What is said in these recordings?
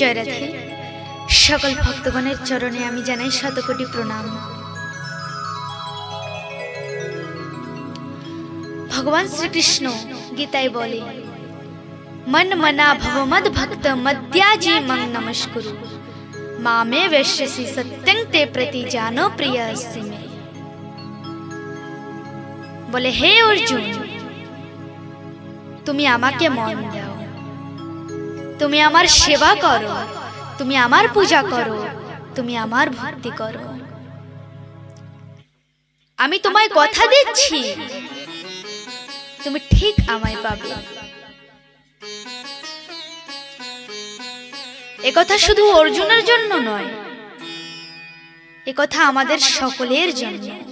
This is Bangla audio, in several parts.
জয় রাধে। সকল ভক্তগণের চরণে আমি জানাই শতকোটি প্রণাম। ভগবান শ্রীকৃষ্ণ গীতায় বলে, মন মনা ভব মদ ভক্ত মদ্যাজি মং নমস্কুরু। মামে বেশ্যসি সত্যং তে প্রতি জানো প্রিয় আসি মে বলে, হে অর্জুন, তুমি আমাকে মন দাও। তুমি আমার সেবা করো। তুমি আমার পূজা করো। তুমি আমার ভক্তি করো। আমি তোমায় কথা দিচ্ছি। তুমি ঠিক আমায় পাবে। একথা শুধু অর্জুনের জন্য নয় একথা আমাদের সকলের জন্য।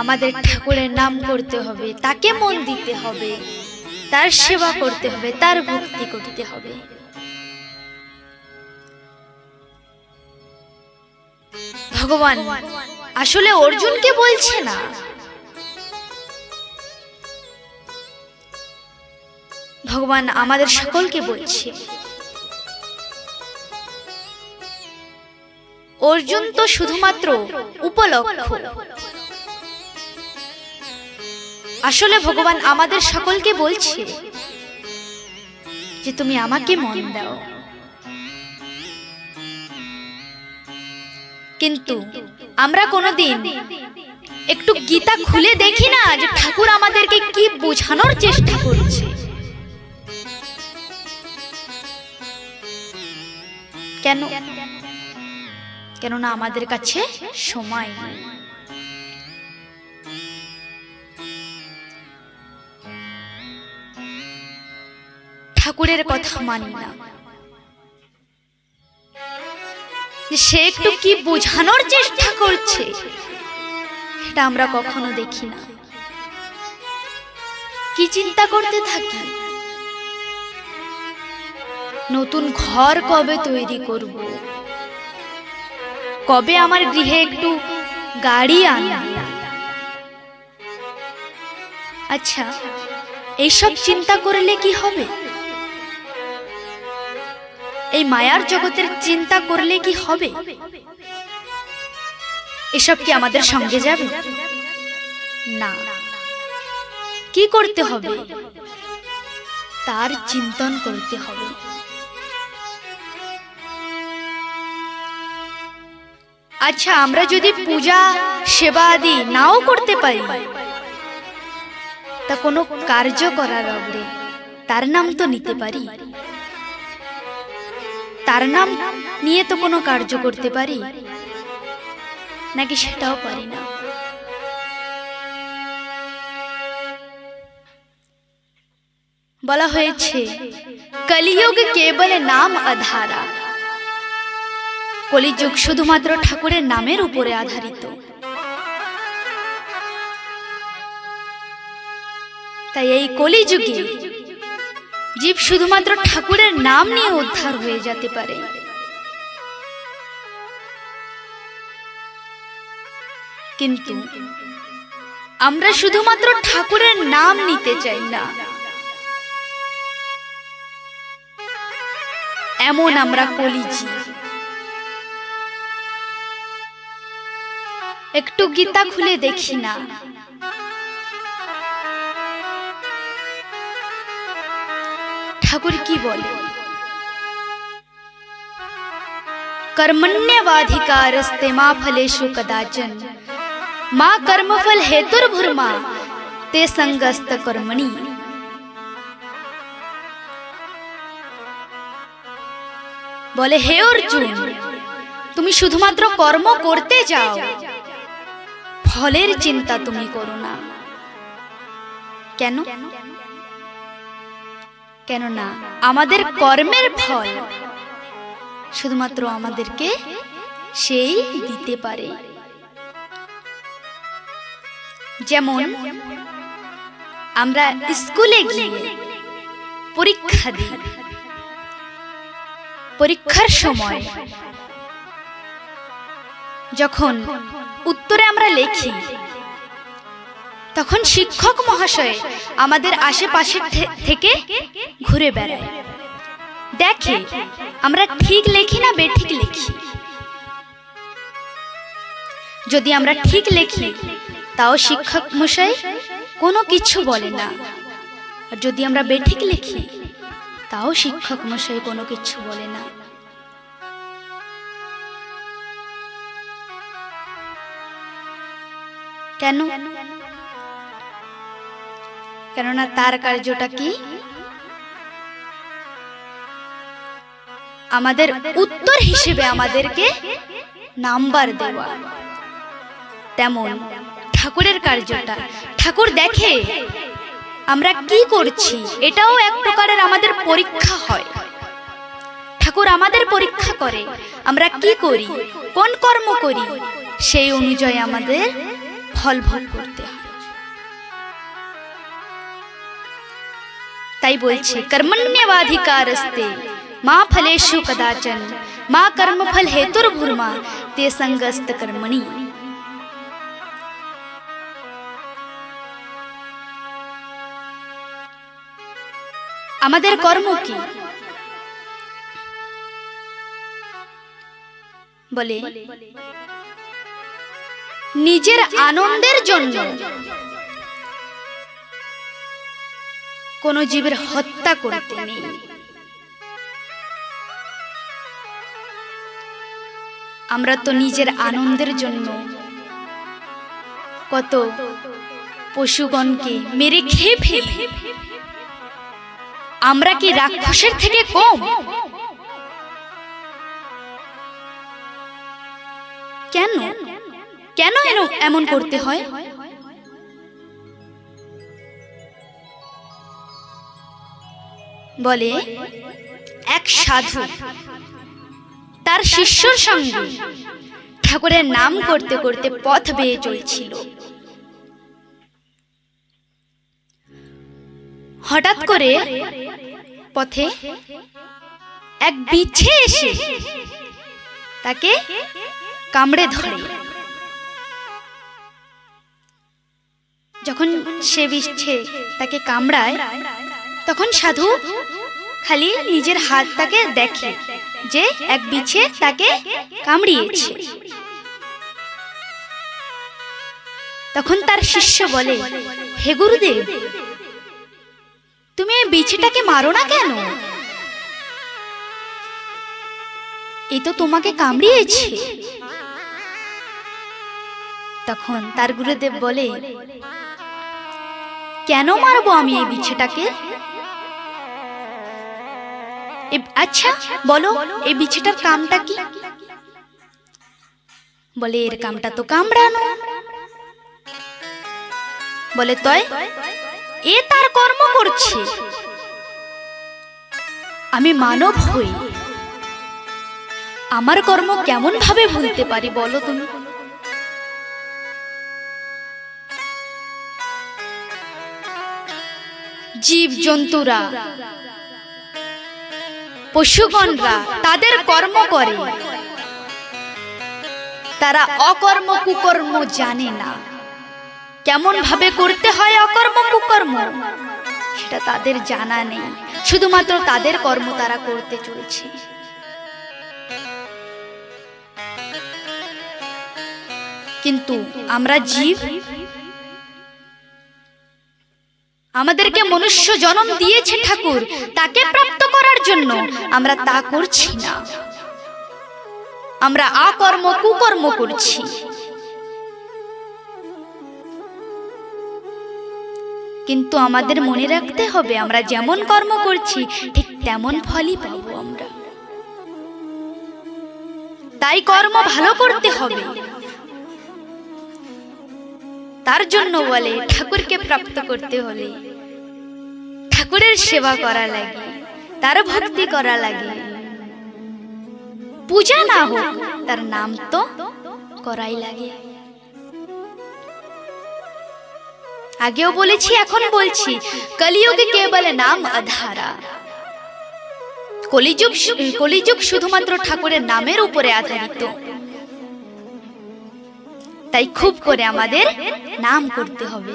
আমাদের ঠাকুরের নাম করতে হবে, তাকে মন দিতে হবে, তার সেবা করতে হবে, তার ভক্তি করতে হবে। ভগবান, আসলে অর্জুনকে বলছে না? ভগবান আমাদের সকলকে বলছে, অর্জুন তো শুধুমাত্র উপলক্ষ। আসলে ভগবান আমাদের সকলকে বলছে যে তুমি আমাকে মন দাও। কিন্তু আমরা কোনোদিন একটু গীতা খুলে দেখি না যে ঠাকুর আমাদেরকে কি বোঝানোর চেষ্টা করছে। কেন? কেননা আমাদের কাছে সময় নেই। ঠাকুরের কথা মানি না। সে একটু কি বোঝানোর চেষ্টা করছে এটা আমরা কখনো দেখি না। কি চিন্তা করতে থাকি? নতুন ঘর কবে তৈরি করব? কবে আমার গৃহে একটু গাড়ি আনব? আচ্ছা এইসব চিন্তা করলে কি হবে? এই মায়ার জগতের চিন্তা করলে কি হবে? এসব কি আমাদের সঙ্গে যাবে? না। কি করতে হবে? তার চিন্তন করতে হবে। আচ্ছা আমরা যদি পূজা, সেবা আদি নাও করতে পারি, তা কোনো কার্য করার অগ্রে তার নাম তো নিতে পারি। তার নাম নিয়ে তো কোনো কার্য করতে পারি, নাকি সেটাও পারি না। বলা হয়েছে, কলিযুগ কেবল নাম আধারা। কলিযুগ শুধুমাত্র ঠাকুরের নামের উপরে আধারিত। তাই এই কলিযুগে জীব শুধুমাত্র ঠাকুরের নাম নিয়ে উদ্ধার হয়ে যেতে পারে। কিন্তু আমরা শুধুমাত্র ঠাকুরের নাম নিতে চাই না। এমন আমরা কলিজি একটু গীতা খুলে দেখি না। ঠাকুর কি বলে कर्मण्यवाधिकारस्ते मा फलेषु कदाचन मा कर्मफल हेतुर्भुर्मा ते संगस्त कर्मणि বলে হে অর্জুন তুমি শুধুমাত্র কর্ম করতে যাও ফলের চিন্তা তুমি করো না কেন কেননা আমাদের কর্মের ফল শুধুমাত্র আমাদেরকে সেই দিতে পারে। যেমন আমরা স্কুলে গিয়ে পরীক্ষা দিই। পরীক্ষার সময় যখন উত্তরে আমরা লিখি তখন শিক্ষক মহাশয় আমাদের আশেপাশে থেকে ঘুরে বেড়ায়। দেখে আমরা ঠিক লেখি না বেঠিক লেখি। যদি আমরা ঠিক লেখি, তাও শিক্ষক মশাই কোনো কিছু বলে না। আর যদি আমরা বেঠিক লিখি, তাও শিক্ষক মশাই কোনো কিছু বলে না। কেন? কেননা তার কার্যটা কি? আমাদের উত্তর হিসেবে আমাদেরকে নাম্বার দেওয়া। তেমন ঠাকুরের কার্যটা। ঠাকুর দেখে আমরা কি করছি, এটাও এক প্রকারের আমাদের পরীক্ষা হয়। ঠাকুর আমাদের পরীক্ষা করে, আমরা কি করি, কোন কর্ম করি, সেই অনুযায়ী আমাদের ফল ভোগ করতে হয়। তাই বলছে, কর্মণ্যবাধিকারস্তে, মা ফলেষু কদাচন, মা কর্মফল হেতুর্ভুর্মা তে সঙ্গস্ত কর্মণি। আমাদের কর্ম কি? বলে, নিজের আনন্দের জন্য কোন জীবের হত্যা করতে নেই। আমরা তো নিজের আনন্দের জন্য কত পশুগণকে মেরে খেয়ে ফেলি। আমরা কি রাক্ষসের থেকে কম? কেন? কেন এমন করতে হয়? বলে, এক সাধু, তার শিষ্যর সঙ্গে ঠাকুরের নাম করতে করতে পথ বেয়ে চলছিল। হঠাৎ করে পথে এক বিছে এসে তাকে কামড়ে ধরে। যখন সে বিচ্ছে তাকে কামড়ায় তখন সাধু খালি নিজের হাতটাকে দেখে যে এক বিছে তাকে কামড়িয়েছে। তখন তার শিষ্য বলে, হে গুরুদেব, তুমি এই বিছেটাকে মারো না কেন? এ তো তোমাকে কামড়িয়েছে। তখন তার গুরুদেব বলে কেন মারবো আমি এই বিছেটাকে আচ্ছা বলো এই বিছেটার কামটা কি? বলে এর কামটা তো কামড়ানো। বলে তয় এ তার কর্ম করছে। আমি মানব হই। আমার কর্ম কেমন ভাবে ভুলতে পারি বলো তুমি? জীব জন্তুরা পশুগণরা তাদের কর্ম করে। তারা অকর্ম কুকর্ম জানে না। কেমন ভাবে করতে হয় অকর্ম কুকর্ম, সেটা তাদের জানা নেই। শুধুমাত্র তাদের কর্ম তারা করতে চলছে। কিন্তু আমরা জীব আমাদেরকে মনুষ্য জন্ম দিয়েছে ঠাকুর, তাকে প্রাপ্ত করার জন্য। আমরা তা করছি না। আমরা আকর্ম, কুকর্ম করছি। কিন্তু আমাদের মনে রাখতে হবে, আমরা যেমন কর্ম করছি, ঠিক তেমন ফলই পাবো আমরা। তাই কর্ম ভালো করতে হবে। তার জন্য বলে, ঠাকুরকে প্রাপ্ত করতে হলে ঠাকুরের সেবা করা লাগে, তার ভক্তি করা লাগে। পূজা না হোক, তার নাম তো করাই লাগে। আগেও বলেছি, এখন বলছি, কলিযুগে কেবল নাম আধারা। কলিযুগ কলিযুগ শুধুমাত্র ঠাকুরের নামের উপরে আধারিত। তাই খুব করে আমাদের নাম করতে হবে।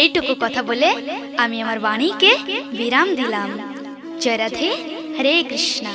এইটুকু কথা বলে আমি আমার বাণীকে বিরাম দিলাম। জয় রাধে হরে কৃষ্ণা।